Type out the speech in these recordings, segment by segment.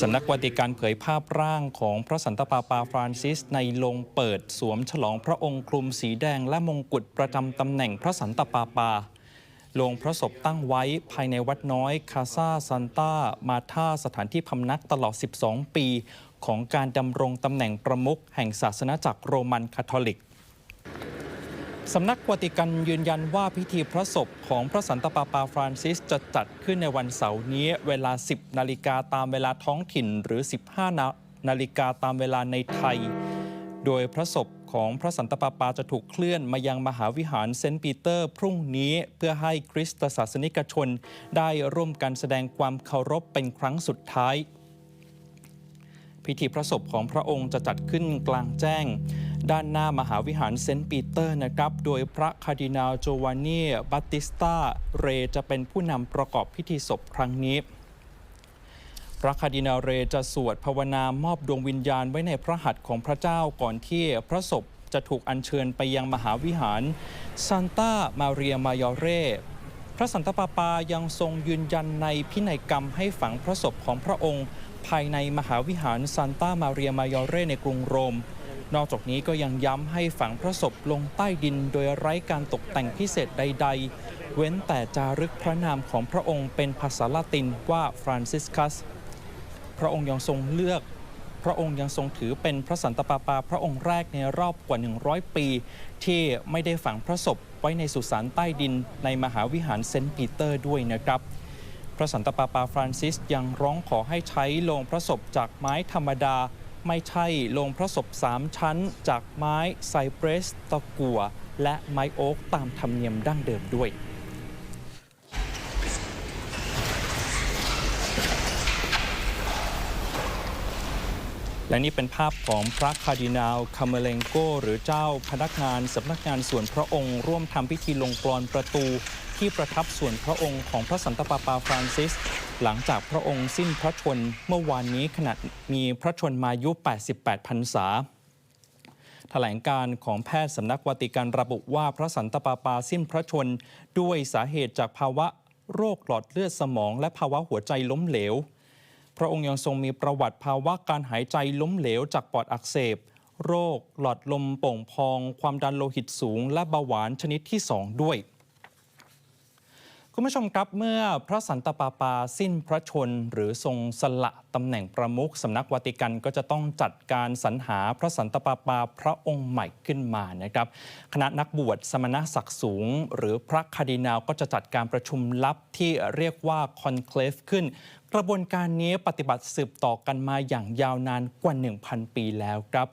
สำนักวาติกันเผยภาพร่างของพระสันตะปาปาฟรานซิส ในลงเปิดสวมฉลองพระองค์คลุมสีแดงและมงกุฎประจำตำแหน่งพระสันตะปาปาลงพระศพตั้งไว้ภายในวัดน้อยคาซาซันตามาธาสถานที่พำนักตลอด 12 ปี ของการดำรงตำแหน่งประมุขแห่งศาสนาจักรโรมันคาทอลิก สำนักวติกันยืนยันว่าพิธีพระศพของพระสันตะปาปาฟรานซิสจะจัดขึ้นในวันเสาร์นี้เวลา 10 นาฬิกาตามเวลาท้องถิ่นหรือ 15นานาฬิกาตามเวลาในไทย โดยพระศพของพระสันตะปาปาจะถูกเคลื่อนมายังมหาวิหารเซนต์ปีเตอร์พรุ่งนี้เพื่อให้คริสตศาสนิกชนได้ร่วมกันแสดงความเคารพเป็นครั้งสุดท้าย พิธีพระศพของพระองค์จะจัดขึ้นกลางแจ้ง ด้านหน้ามหาวิหารเซนต์ปีเตอร์นะครับ โดยพระคาร์ดินาลโจวานนีบัตติสตาเรจะเป็นผู้นำประกอบพิธีศพครั้งนี้ พระคาร์ดินาลเรจะสวดภาวนามอบดวงวิญญาณไว้ในพระหัตถ์ของพระเจ้าก่อนที่พระศพจะถูกอัญเชิญไปยังมหาวิหารซานตามาเรียมายอเรพระสันตะปาปายังทรงยืนยันในพินัยกรรมให้ฝังพระศพของพระองค์ ภายในมหาวิหารซานตามาเรียมายอเรในกรุงโรม นอกจากนี้ก็ยังย้ำให้ฝังพระศพลงใต้ดินโดยไร้การตกแต่งพิเศษใด ๆ เว้นแต่จารึกพระนามของพระองค์เป็นภาษาละตินว่าฟรานซิสคัส พระองค์ยังทรงเลือก พระองค์ยังทรงถือเป็นพระสันตะปาปาพระองค์แรกในรอบกว่า 100 ปี ที่ไม่ได้ฝังพระศพไว้ในสุสานใต้ดินในมหาวิหารเซนต์ปีเตอร์ด้วยนะครับพระสันตะปาปาฟรานซิสยังร้องขอให้ใช้โลงพระศพจากไม้ธรรมดา ไม่ใช่ลงพระศพสามชั้น จากไม้ไซเปรสตะกัว และไม้โอ๊กตามธรรมเนียมดั้งเดิมด้วยและนี่เป็นภาพของพระคาร์ดินาลคาเมเลงโก หรือเจ้าพนักงานสำนักงานส่วนพระองค์ ร่วมทำพิธีลงกรอนประตูที่ประทับส่วนพระองค์ของพระสันตะปาปาฟรานซิส หลังจากพระองค์สิ้นพระชนเมื่อวานนี้ขณะมีพระชนมายุ 88 พรรษา แถลงการของแพทย์สำนักวติกันระบุว่าพระสันตะปาปาสิ้นพระชน ด้วยสาเหตุจากภาวะโรคหลอดเลือดสมอง และภาวะหัวใจล้มเหลว พระองค์ยังทรงมีประวัติภาวะการหายใจล้มเหลวจากปอดอักเสบ โรค หลอดลมโป่งพอง ความดันโลหิตสูง และเบาหวานชนิดที่2ด้วย คุณผู้ชมครับเมื่อพระสันตะปาปาสิ้นพระชน หรือทรงสละตำแหน่งประมุขสำนักวาติกันก็จะต้องจัดการสรรหาพระสันตะปาปาพระองค์ใหม่ขึ้นมานะครับ คณะนักบวชสมณศักดิ์สูง หรือพระคาดินาลก็จะจัดการประชุมลับที่เรียกว่าคอนเคลฟขึ้น กระบวนการนี้ปฏิบัติสืบต่อกันมาอย่างยาวนานกว่า 1,000 ปีแล้วครับ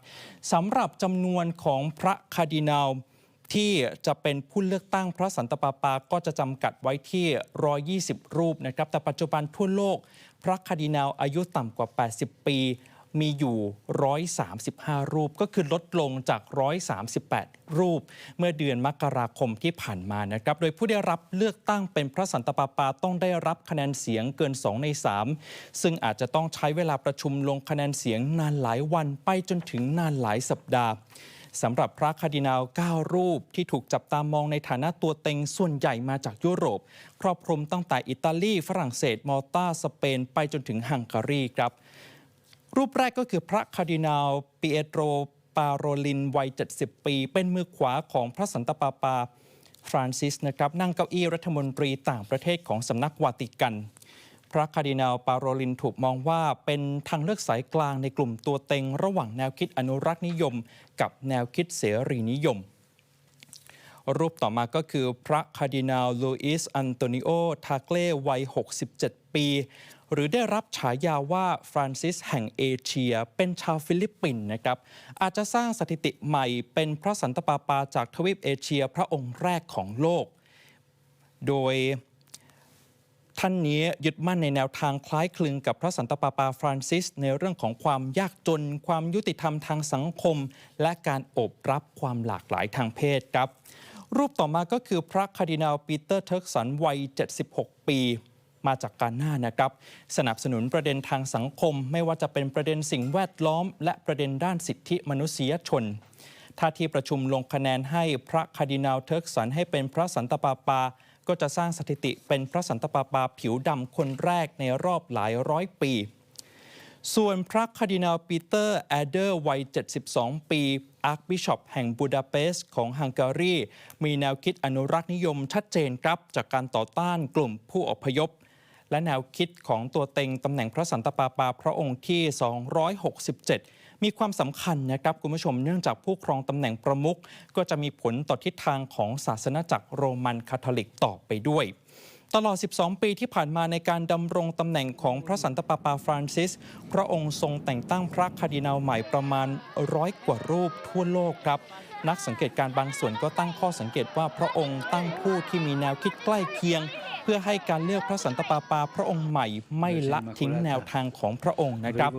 สำหรับจำนวนของพระคาดินาล ที่จะเป็นผู้เลือกตั้งพระสันตะปาปาก็จะจำกัดไว้ที่ 120 รูปนะครับ แต่ปัจจุบันทั่วโลก พระคดินาลอายุต่ำกว่า 80 ปี มีอยู่ 135 รูป ก็คือลดลงจาก 138 รูป เมื่อเดือนมกราคมที่ผ่านมานะครับ โดยผู้ได้รับเลือกตั้งเป็นพระสันตะปาปาต้องได้รับคะแนนเสียงเกิน 2 ใน 3 ซึ่งอาจจะต้องใช้เวลาประชุมลงคะแนนเสียงนานหลายวันไปจนถึงนานหลายสัปดาห์ สำหรับพระคาร์ดินาล 9 รูปที่ถูกจับตามองในฐานะตัวเต็งส่วนใหญ่มาจากยุโรป ครอบคลุมตั้งแต่อิตาลีฝรั่งเศส มอลตาสเปน ไปจนถึงฮังการีครับ รูปแรกก็คือพระคาร์ดินาลปิเอโตรปาโรลินวัย 70 ปี เป็นมือขวาของพระสันตะปาปาฟรานซิสนะครับนั่งเก้าอี้รัฐมนตรีต่างประเทศของสำนักวาติกัน ระคาร์ดินาลปาโรลินถูกมองว่าเป็นทางเลือกสายกลางในกลุ่มตัวเต็ง ระหว่างแนวคิดอนุรักษ์นิยม กับแนวคิดเสรีนิยม รูปต่อมาก็คือพระคาร์ดินาลลูอิสอันโตนิโอ ทาเกลวัย 67 ปี หรือได้รับฉายาว่าฟรานซิสแห่งเอเชีย เป็นชาวฟิลิปปินส์นะครับ อาจจะสร้างสถิติใหม่เป็นพระสันตะปาปาจากทวีปเอเชียพระองค์แรกของโลก โดย ท่านนี้ยึดมั่นในแนวทางคล้ายคลึงกับพระสันตะปาปาฟรานซิส ในเรื่องของความยากจน ความยุติธรรมทางสังคม และการอบรับความหลากหลายทางเพศครับ รูปต่อมาก็คือพระคาร์ดินาลปีเตอร์เทิร์กสันวัย 76 ปีมาจากการหน้านะครับ สนับสนุนประเด็นทางสังคม ไม่ว่าจะเป็นประเด็นสิ่งแวดล้อม และประเด็นด้านสิทธิมนุษยชนถ้าที่ประชุมลงคะแนนให้พระคาร์ดินาลเทิร์กสันให้เป็นพระสันตะปาปา ก็จะสร้างสถิติเป็นพระสันตะปาปาผิวดำคนแรกในรอบหลายร้อยปี ส่วนพระคาร์ดินาลปีเตอร์แอเดอร์วัย 72 ปีอาร์คบิชอปแห่งบูดาเปสต์ของฮังการีมีแนวคิดอนุรักษ์นิยมชัดเจนครับ จากการต่อต้านกลุ่มผู้อพยพ และแนวคิดของตัวเต็งตำแหน่งพระสันตะปาปาพระองค์ที่ 267 มีความสำคัญนะครับคุณผู้ชมเนื่องจากผู้ครองตำแหน่งประมุขก็จะมีผลต่อทิศทางของศาสนาจักรโรมันคาทอลิกต่อไปด้วยตลอด 12 ปีที่ผ่านมาในการดำรงตำแหน่งของพระสันตะปาปาฟรานซิส พระองค์ทรงแต่งตั้งพระคาร์ดินาลใหม่ประมาณร้อยกว่ารูปทั่วโลกครับ นักสังเกตการณ์บางส่วนก็ตั้งข้อสังเกตว่าพระองค์ตั้งผู้ที่มีแนวคิดใกล้เคียง เพื่อให้การเลือกพระสันตะปาปาพระองค์ใหม่ไม่ละทิ้งแนวทางของพระองค์นะครับ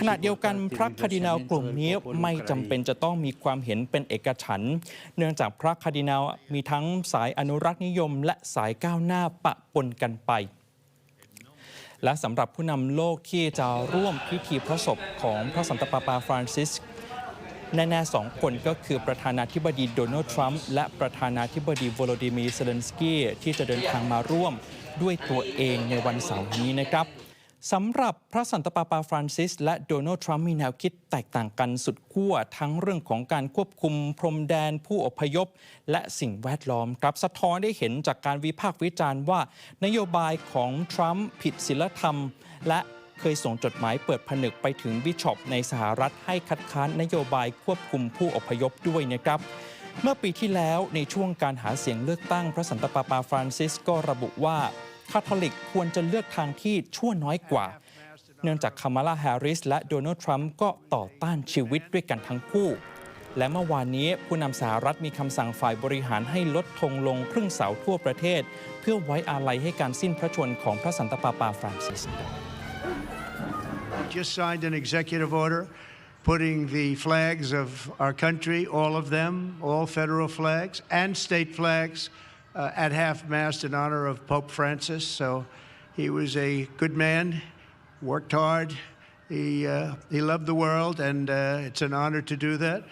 ขณะเดียวกันพระคาร์ดินาลกลุ่มนี้ไม่จำเป็นจะต้องมีความเห็นเป็นเอกฉันท์เนื่องจากพระคาร์ดินาลมีทั้งสายอนุรักษ์นิยม และสายก้าวหน้าปะปนกันไปและสำหรับผู้นำโลกที่จะร่วมพิธีพระศพของพระสันตะปาปาฟรานซิส แน่ๆสองคนก็คือประธานาธิบดีโดนัลด์ทรัมป์และประธานาธิบดีโวโลดิมีร์เซเลนสกี้ที่จะเดินทางมาร่วมด้วยตัวเองในวันเสาร์นี้นะครับสำหรับพระสันตะปาปาฟรานซิส และโดนัลด์ทรัมป์มีแนวคิดแตกต่างกันสุดขั้วทั้งเรื่องของการควบคุมพรมแดนผู้อพยพ และสิ่งแวดล้อมครับสะท้อนได้เห็นจากการวิพากษ์วิจารณ์ว่า นโยบายของทรัมป์ผิดศีลธรรม และ เคยส่งจดหมายเปิดผนึกไปถึงบิชอปในสหรัฐให้คัดค้านนโยบายควบคุมผู้อพยพด้วยนะครับ เมื่อปีที่แล้วในช่วงการหาเสียงเลือกตั้งพระสันตะปาปาฟรานซิสก็ระบุว่าคาทอลิกควรจะเลือกทางที่ชั่วน้อยกว่า เนื่องจากคามาลาแฮร์ริสและโดนัลด์ทรัมป์ก็ต่อต้านชีวิตด้วยกันทั้งคู่และเมื่อวานนี้ผู้นำสหรัฐมีคำสั่งฝ่ายบริหารให้ลดธงลงครึ่งเสาทั่วประเทศ เพื่อไว้อาลัยให้การสิ้นพระชนม์ของพระสันตะปาปาฟรานซิส just signed an executive order putting the flags of our country, all of them, all federal flags and state flags, uh, at half mast in honor of Pope Francis. So he was a good man, worked hard. He, uh, he loved the world, and uh, it's an honor to do that.